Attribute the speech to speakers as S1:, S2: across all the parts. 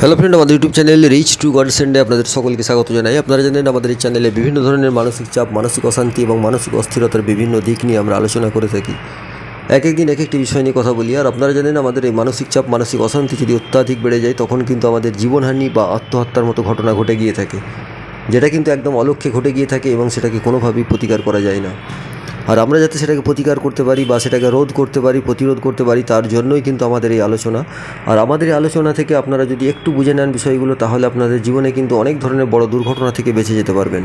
S1: Hello friend আমাদের YouTube channel rich to God সেন্ডে আপনাদের সকলকে স্বাগত জানাই। আপনারা জানেন আমাদের এই চ্যানেলে বিভিন্ন ধরনের মানসিক চাপ, মানসিক অশান্তি এবং মানসিক অস্থিরতার বিভিন্ন দিক নিয়ে আমরা আলোচনা করে থাকি। এক এক দিন এক একটি বিষয় নিয়ে কথা বলি। আর আপনারা জানেন আমাদের এই মানসিক চাপ, মানসিক অশান্তি যদি অত্যাধিক বেড়ে যায়, তখন কিন্তু আমাদের জীবনহানি বা আত্মহত্যার মতো ঘটনা ঘটে গিয়ে থাকে। যেটা কিন্তু একদম অলক্ষ্যে ঘটে গিয়ে থাকে এবং সেটাকে কোনোভাবেই প্রতিকার করা যায় না। আর আমরা যাতে সেটাকে প্রতিকার করতে পারি বা সেটাকে রোধ করতে পারি, প্রতিরোধ করতে পারি, তার জন্যই কিন্তু আমাদের এই আলোচনা। আর আমাদের এই আলোচনা থেকে আপনারা যদি একটু বুঝে নেন বিষয়গুলো, তাহলে আপনাদের জীবনে কিন্তু অনেক ধরনের বড় দুর্ঘটনা থেকে বেঁচে যেতে পারবেন।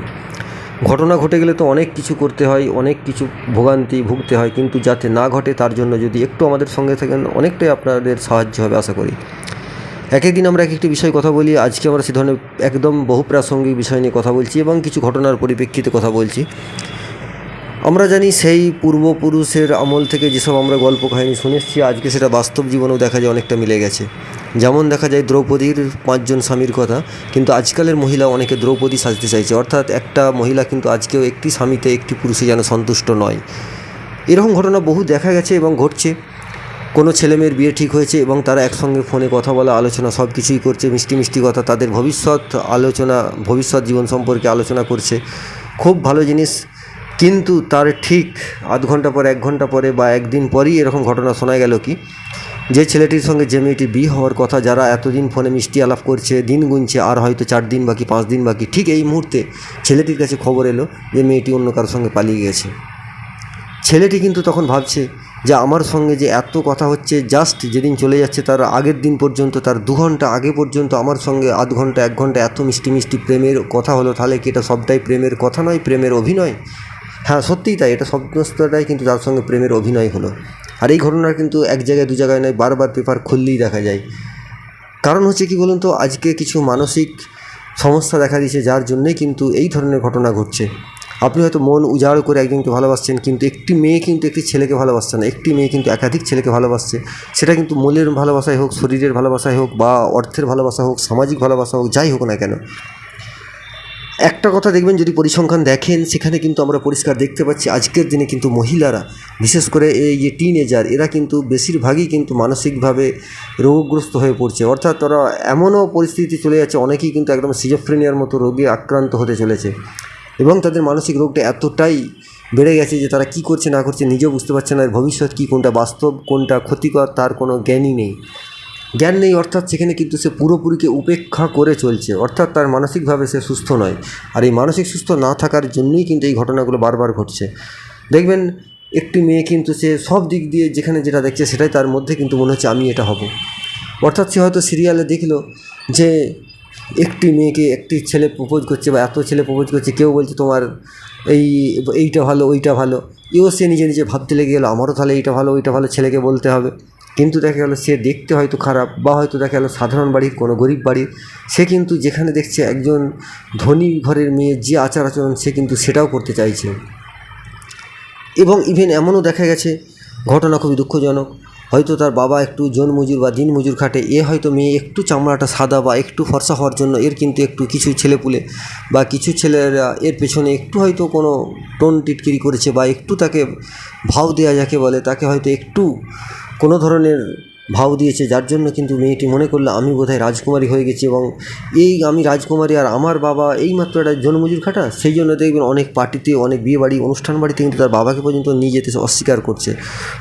S1: ঘটনা ঘটে গেলে তো অনেক কিছু করতে হয়, অনেক কিছু ভোগান্তি ভুগতে হয়, কিন্তু যাতে না ঘটে তার জন্য যদি একটু আমাদের সঙ্গে থাকেন, অনেকটাই আপনাদের সাহায্য হবে, আশা করি। এক একদিন আমরা এক একটি বিষয় কথা বলি। আজকে আমরা সে ধরনের একদম বহু প্রাসঙ্গিক বিষয় নিয়ে কথা বলছি এবং কিছু ঘটনার পরিপ্রেক্ষিতে কথা বলছি। আমরা জানি সেই পূর্বপুরুষের আমল থেকে যেসব আমরা গল্প কাহিনী শুনে এসেছি, আজকে সেটা বাস্তব জীবনেও দেখা যায় অনেকটা মিলে গেছে। যেমন দেখা যায় দ্রৌপদীর পাঁচজন স্বামীর কথা, কিন্তু আজকালের মহিলা অনেকে দ্রৌপদী সাজতে চাইছে। অর্থাৎ একটা মহিলা কিন্তু আজকেও একটি স্বামীতে একটি পুরুষে যেন সন্তুষ্ট নয়। এরকম ঘটনা বহু দেখা গেছে এবং ঘটছে। কোনো ছেলেমেয়ের বিয়ে ঠিক হয়েছে এবং তারা একসঙ্গে ফোনে কথা বলা, আলোচনা সব কিছুই করছে, মিষ্টি মিষ্টি কথা তাদের ভবিষ্যৎ আলোচনা, ভবিষ্যৎ জীবন সম্পর্কে আলোচনা করছে। খুব ভালো জিনিস কিন্তু তার ঠিক আধ ঘণ্টা পরে, এক ঘণ্টা পরে বা একদিন পরেই এরকম ঘটনা শোনা গেল কি? যে ছেলেটির সঙ্গে যে মেয়েটি বিয়ে হওয়ার কথা, যারা এতদিন ফোনে মিষ্টি আলাপ করছে, দিন গুনছে, আর হয়তো চার দিন বাকি, পাঁচ দিন বাকি, ঠিক এই মুহূর্তে ছেলেটির কাছে খবর এলো যে মেয়েটি অন্য কারোর সঙ্গে পালিয়ে গেছে। ছেলেটি কিন্তু তখন ভাবছে যে আমার সঙ্গে যে এত কথা হচ্ছে, জাস্ট যেদিন চলে যাচ্ছে তার আগের দিন পর্যন্ত, তার দু ঘণ্টা আগে পর্যন্ত আমার সঙ্গে আধ ঘণ্টা, এক ঘণ্টা এত মিষ্টি মিষ্টি প্রেমের কথা হলো, তাহলে কি এটা সবটাই প্রেমের কথা নয়, প্রেমের অভিনয়? হ্যাঁ সত্যিই তাই। এটা সমস্তটাই কিন্তু তার সঙ্গে প্রেমের অভিনয় হলো। আর এই ঘটনা কিন্তু এক জায়গায়, দু জায়গায় নয়, বারবার পেপার খুললেই দেখা যায়। কারণ হচ্ছে কি বলুন তো, আজকে কিছু মানসিক সমস্যা দেখা দিয়েছে, যার জন্যই কিন্তু এই ধরনের ঘটনা ঘটছে। আপনি হয়তো মন উজাড় করে একজনকে ভালোবাসছেন, কিন্তু একটি মেয়ে কিন্তু একটি ছেলেকে ভালোবাসছে না। একটি মেয়ে কিন্তু একাধিক ছেলেকে ভালোবাসছে। সেটা কিন্তু মনের ভালোবাসাই হোক, শরীরের ভালোবাসাই হোক বা অর্থের ভালোবাসা হোক, সামাজিক ভালোবাসা হোক, যাই হোক না কেন। একটা কথা দেখবেন, যদি পরিসংখ্যান দেখেন, সেখানে কিন্তু আমরা পরিষ্কার দেখতে পাচ্ছি, আজকের দিনে কিন্তু মহিলারা, বিশেষ করে এই যে টিনেজার এরা কিন্তু বেশিরভাগই কিন্তু মানসিকভাবে রোগগ্রস্ত হয়ে পড়ছে। অর্থাৎ তারা এমনও পরিস্থিতি চলে যাচ্ছে, অনেকেই কিন্তু একদম সিজোফ্রেনিয়ার মতো রোগে আক্রান্ত হতে চলেছে। এবং তাদের মানসিক রোগটা এতটাই বেড়ে গেছে যে তারা কী করছে, না করছে, নিজেও বুঝতে পারছে না ভবিষ্যৎ কী, কোনটা বাস্তব, কোনটা ক্ষতিকর, তার কোনো জ্ঞানই নেই। জ্ঞান নেই, অর্থাৎ সেখানে কিন্তু সে পুরোপুরিকে উপেক্ষা করে চলছে। অর্থাৎ তার মানসিকভাবে সে সুস্থ নয়। আর এই মানসিক সুস্থ না থাকার জন্যই কিন্তু এই ঘটনাগুলো বারবার ঘটছে। দেখবেন, একটি মেয়ে কিন্তু সে সব দিক দিয়ে যেখানে যেটা দেখছে সেটাই তার মধ্যে কিন্তু মনে হচ্ছে আমি এটা হব। অর্থাৎ সে হয়তো সিরিয়ালে দেখল যে একটি মেয়েকে একটি ছেলে প্রপোজ করছে বা এত ছেলে প্রপোজ করছে, কেউ বলছে তোমার এই, এইটা ভালো, ওইটা ভালো। এও সে নিজে নিজে ভাবতে লেগে গেলো, আমারও তাহলে এইটা ভালো, ওইটা ভালো ছেলেকে বলতে হবে। কিন্তু দেখা গেলো সে দেখতে হয়তো খারাপ বা হয়তো দেখা গেলো সাধারণ বাড়ির, কোনো গরিব বাড়ির। সে কিন্তু যেখানে দেখছে একজন ধনী ঘরের মেয়ে যে আচার আচরণ সে কিন্তু সেটাও করতে চাইছে। এবং ইভেন এমনও দেখা গেছে, ঘটনা খুবই দুঃখজনক। হয়তো তার বাবা একটু জন মজুর বা দিন মজুর খাটে, এ হয়তো মেয়ে একটু চামড়াটা সাদা বা একটু ফর্সা হওয়ার জন্য এর কিন্তু একটু কিছু ছেলেপুলে বা কিছু ছেলেরা এর পেছনে একটু হয়তো কোনো টোন টিটকিরি করেছে বা একটু তাকে ভাও দেওয়া যাকে বলে, তাকে হয়তো একটু কোনো ধরনের ভাও দিয়েছে, যার জন্য কিন্তু মেয়েটি মনে করল, আমি বোধহয় রাজকুমারী হয়ে গেছি এবং এই আমি রাজকুমারী আর আমার বাবা এইমাত্র একটা জনমজুর খাটা, সেই জন্য দেখবেন অনেক পার্টিতে, অনেক বিয়ে বাড়ি অনুষ্ঠান বাড়িতে কিন্তু তার বাবাকে পর্যন্ত নিয়ে যেতে অস্বীকার করছে।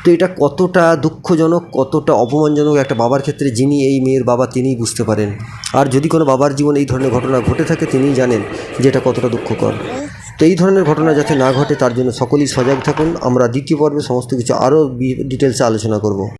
S1: তো এটা কতটা দুঃখজনক, কতটা অপমানজনক একটা বাবার ক্ষেত্রে যিনি এই মেয়ের বাবা তিনিই বুঝতে পারেন। আর যদি কোনো বাবার জীবনে এই ধরনের ঘটনা ঘটে থাকে, তিনিই জানেন যে এটা কতটা দুঃখকর। তো এই ধরনের ঘটনা যাতে না ঘটে, তার জন্য সকলেই সজাগ থাকুন। আমরা দ্বিতীয় পর্বে সমস্ত কিছু আরও ডিটেলসে আলোচনা করব।